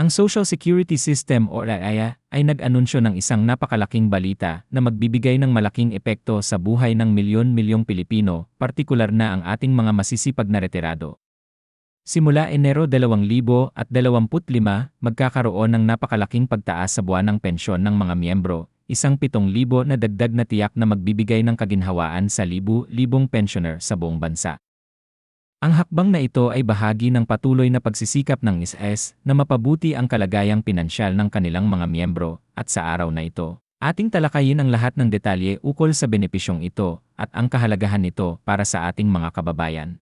Ang Social Security System o RAIA ay nag-anunsyo ng isang napakalaking balita na magbibigay ng malaking epekto sa buhay ng milyon-milyong Pilipino, partikular na ang ating mga masisipag na retirado. Simula Enero 2025, magkakaroon ng napakalaking pagtaas sa buwanang pensyon ng mga miyembro, isang 7,000 na dagdag na tiyak na magbibigay ng kaginhawaan sa libu-libong pensioner sa buong bansa. Ang hakbang na ito ay bahagi ng patuloy na pagsisikap ng ISS na mapabuti ang kalagayang pinansyal ng kanilang mga miyembro at sa araw na ito. Ating talakayin ang lahat ng detalye ukol sa benepisyong ito at ang kahalagahan nito para sa ating mga kababayan.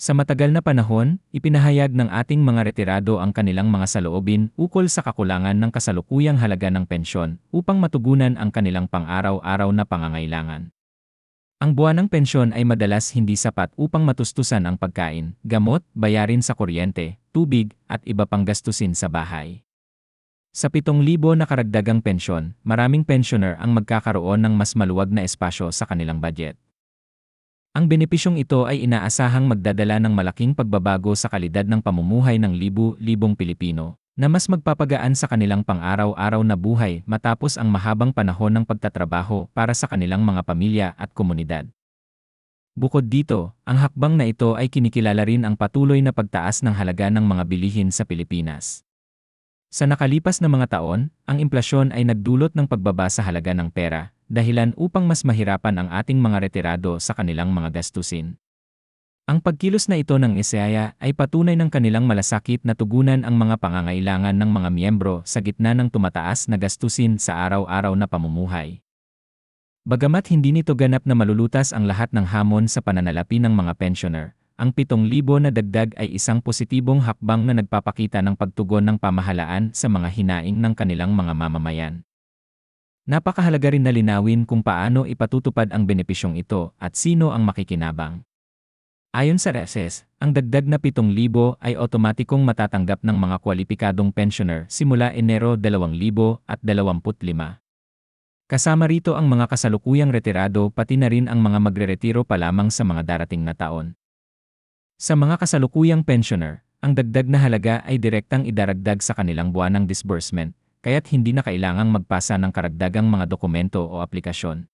Sa matagal na panahon, ipinahayag ng ating mga retirado ang kanilang mga saloobin ukol sa kakulangan ng kasalukuyang halaga ng pensyon upang matugunan ang kanilang pang-araw-araw na pangangailangan. Ang buwanang pensyon ay madalas hindi sapat upang matustusan ang pagkain, gamot, bayarin sa kuryente, tubig, at iba pang gastusin sa bahay. Sa 7,000 na karagdagang pensyon, maraming pensioner ang magkakaroon ng mas maluwag na espasyo sa kanilang budget. Ang benepisyong ito ay inaasahang magdadala ng malaking pagbabago sa kalidad ng pamumuhay ng libu-libong Pilipino, na mas magpapagaan sa kanilang pang-araw-araw na buhay matapos ang mahabang panahon ng pagtatrabaho para sa kanilang mga pamilya at komunidad. Bukod dito, ang hakbang na ito ay kinikilala rin ang patuloy na pagtaas ng halaga ng mga bilihin sa Pilipinas. Sa nakalipas na mga taon, ang implasyon ay nagdulot ng pagbaba sa halaga ng pera, dahilan upang mas mahirapan ang ating mga retirado sa kanilang mga gastusin. Ang pagkilos na ito ng Isaya ay patunay ng kanilang malasakit na tugunan ang mga pangangailangan ng mga miyembro sa gitna ng tumataas na gastusin sa araw-araw na pamumuhay. Bagamat hindi nito ganap na malulutas ang lahat ng hamon sa pananalapi ng mga pensioner, ang 7,000 na dagdag ay isang positibong hakbang na nagpapakita ng pagtugon ng pamahalaan sa mga hinaing ng kanilang mga mamamayan. Napakahalaga rin na linawin kung paano ipatutupad ang benepisyong ito at sino ang makikinabang. Ayon sa RESES, ang dagdag na 7,000 ay otomatikong matatanggap ng mga kwalipikadong pensioner simula Enero 2025. Kasama rito ang mga kasalukuyang retirado pati na rin ang mga magreretiro pa lamang sa mga darating na taon. Sa mga kasalukuyang pensioner, ang dagdag na halaga ay direktang idaragdag sa kanilang buwanang disbursement, kaya't hindi na kailangang magpasa ng karagdagang mga dokumento o aplikasyon.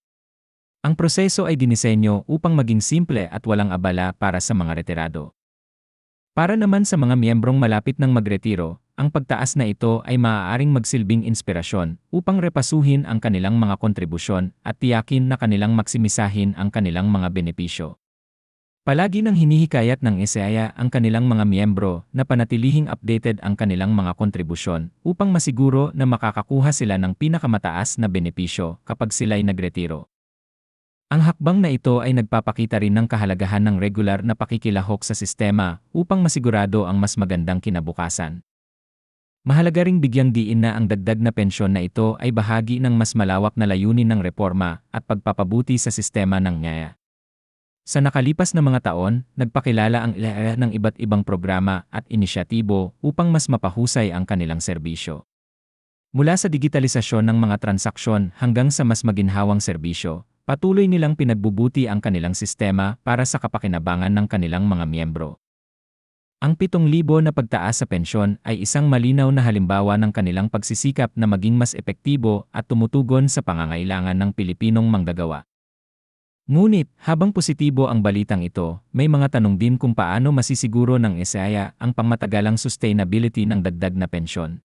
Ang proseso ay dinisenyo upang maging simple at walang abala para sa mga retirado. Para naman sa mga miyembrong malapit ng magretiro, ang pagtaas na ito ay maaaring magsilbing inspirasyon upang repasuhin ang kanilang mga kontribusyon at tiyakin na kanilang maksimisahin ang kanilang mga benepisyo. Palagi nang hinihikayat ng ESEA ang kanilang mga miyembro na panatilihing updated ang kanilang mga kontribusyon upang masiguro na makakakuha sila ng pinakamataas na benepisyo kapag sila'y nagretiro. Ang hakbang na ito ay nagpapakita rin ng kahalagahan ng regular na pakikilahok sa sistema upang masigurado ang mas magandang kinabukasan. Mahalaga ring bigyang diin na ang dagdag na pensyon na ito ay bahagi ng mas malawak na layunin ng reforma at pagpapabuti sa sistema ng ngaya. Sa nakalipas na mga taon, nagpakilala ang ILA ng iba't ibang programa at inisyatibo upang mas mapahusay ang kanilang serbisyo. Mula sa digitalisasyon ng mga transaksyon hanggang sa mas maginhawang serbisyo, Patuloy nilang pinagbubuti ang kanilang sistema para sa kapakinabangan ng kanilang mga miyembro. Ang 7,000 na pagtaas sa pensyon ay isang malinaw na halimbawa ng kanilang pagsisikap na maging mas epektibo at tumutugon sa pangangailangan ng Pilipinong manggagawa. Ngunit, habang positibo ang balitang ito, may mga tanong din kung paano masisiguro ng ESAYA ang pangmatagalang sustainability ng dagdag na pensyon.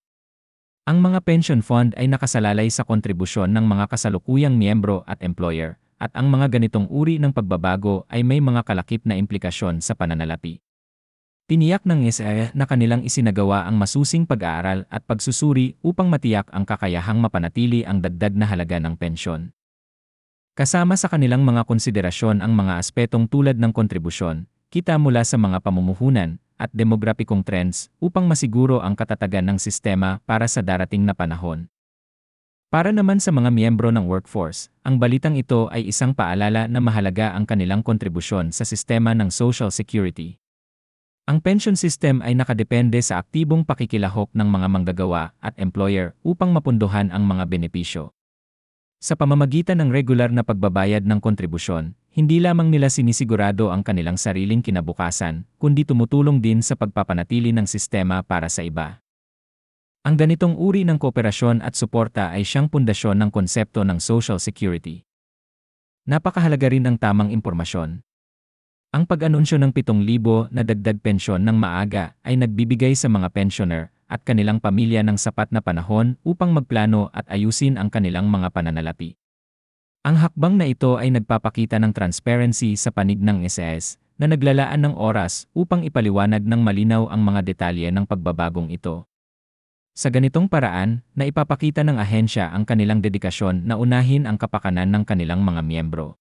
Ang mga pension fund ay nakasalalay sa kontribusyon ng mga kasalukuyang miyembro at employer, at ang mga ganitong uri ng pagbabago ay may mga kalakip na implikasyon sa pananalapi. Tiniyak ng SAE na kanilang isinagawa ang masusing pag-aaral at pagsusuri upang matiyak ang kakayahang mapanatili ang dagdag na halaga ng pensyon. Kasama sa kanilang mga konsiderasyon ang mga aspetong tulad ng kontribusyon, kita mula sa mga pamumuhunan, at demograpikong trends upang masiguro ang katatagan ng sistema para sa darating na panahon. Para naman sa mga miyembro ng workforce, ang balitang ito ay isang paalala na mahalaga ang kanilang kontribusyon sa sistema ng Social Security. Ang pension system ay nakadepende sa aktibong pakikilahok ng mga manggagawa at employer upang mapunduhan ang mga benepisyo. Sa pamamagitan ng regular na pagbabayad ng kontribusyon, hindi lamang nila sinisigurado ang kanilang sariling kinabukasan, kundi tumutulong din sa pagpapanatili ng sistema para sa iba. Ang ganitong uri ng kooperasyon at suporta ay siyang pundasyon ng konsepto ng Social Security. Napakahalaga rin ang tamang impormasyon. Ang pag-anunsyo ng 7,000 na dagdag pensyon ng maaga ay nagbibigay sa mga pensioner at kanilang pamilya ng sapat na panahon upang magplano at ayusin ang kanilang mga pananalapi. Ang hakbang na ito ay nagpapakita ng transparency sa panig ng SAS na naglalaan ng oras upang ipaliwanag ng malinaw ang mga detalye ng pagbabagong ito. Sa ganitong paraan, na ipapakita ng ahensya ang kanilang dedikasyon na unahin ang kapakanan ng kanilang mga miyembro.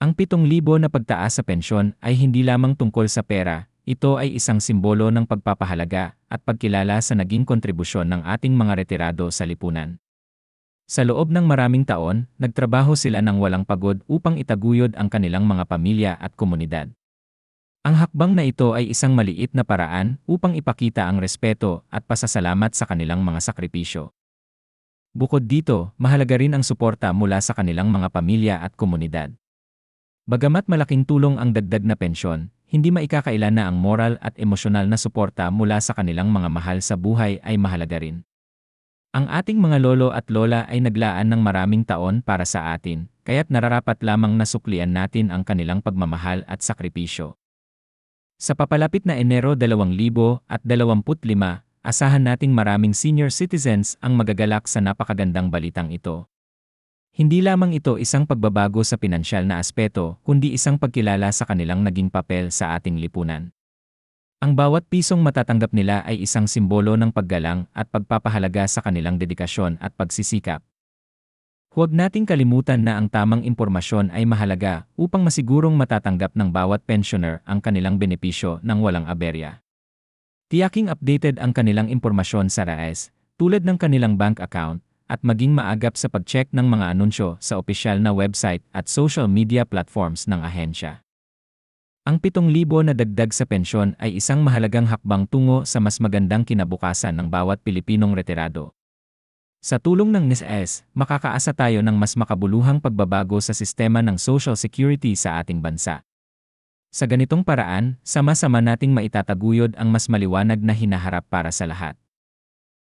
Ang 7,000 na pagtaas sa pensyon ay hindi lamang tungkol sa pera, ito ay isang simbolo ng pagpapahalaga at pagkilala sa naging kontribusyon ng ating mga retirado sa lipunan. Sa loob ng maraming taon, nagtrabaho sila ng walang pagod upang itaguyod ang kanilang mga pamilya at komunidad. Ang hakbang na ito ay isang maliit na paraan upang ipakita ang respeto at pasasalamat sa kanilang mga sakripisyo. Bukod dito, mahalaga rin ang suporta mula sa kanilang mga pamilya at komunidad. Bagamat malaking tulong ang dagdag na pensyon, hindi maikakailan na ang moral at emosyonal na suporta mula sa kanilang mga mahal sa buhay ay mahalaga rin. Ang ating mga lolo at lola ay naglaan ng maraming taon para sa atin, kaya't nararapat lamang nasuklian natin ang kanilang pagmamahal at sakripisyo. Sa papalapit na Enero 2025, asahan nating maraming senior citizens ang magagalak sa napakagandang balitang ito. Hindi lamang ito isang pagbabago sa pinansyal na aspeto, kundi isang pagkilala sa kanilang naging papel sa ating lipunan. Ang bawat pisong matatanggap nila ay isang simbolo ng paggalang at pagpapahalaga sa kanilang dedikasyon at pagsisikap. Huwag nating kalimutan na ang tamang impormasyon ay mahalaga upang masigurong matatanggap ng bawat pensioner ang kanilang benepisyo ng walang aberya. Tiyaking updated ang kanilang impormasyon sa RAES, tulad ng kanilang bank account, at maging maagap sa pag-check ng mga anunsyo sa opisyal na website at social media platforms ng ahensya. Ang 7,000 na dagdag sa pensyon ay isang mahalagang hakbang tungo sa mas magandang kinabukasan ng bawat Pilipinong retirado. Sa tulong ng NISS, makakaasa tayo ng mas makabuluhang pagbabago sa sistema ng Social Security sa ating bansa. Sa ganitong paraan, sama-sama nating maitataguyod ang mas maliwanag na hinaharap para sa lahat.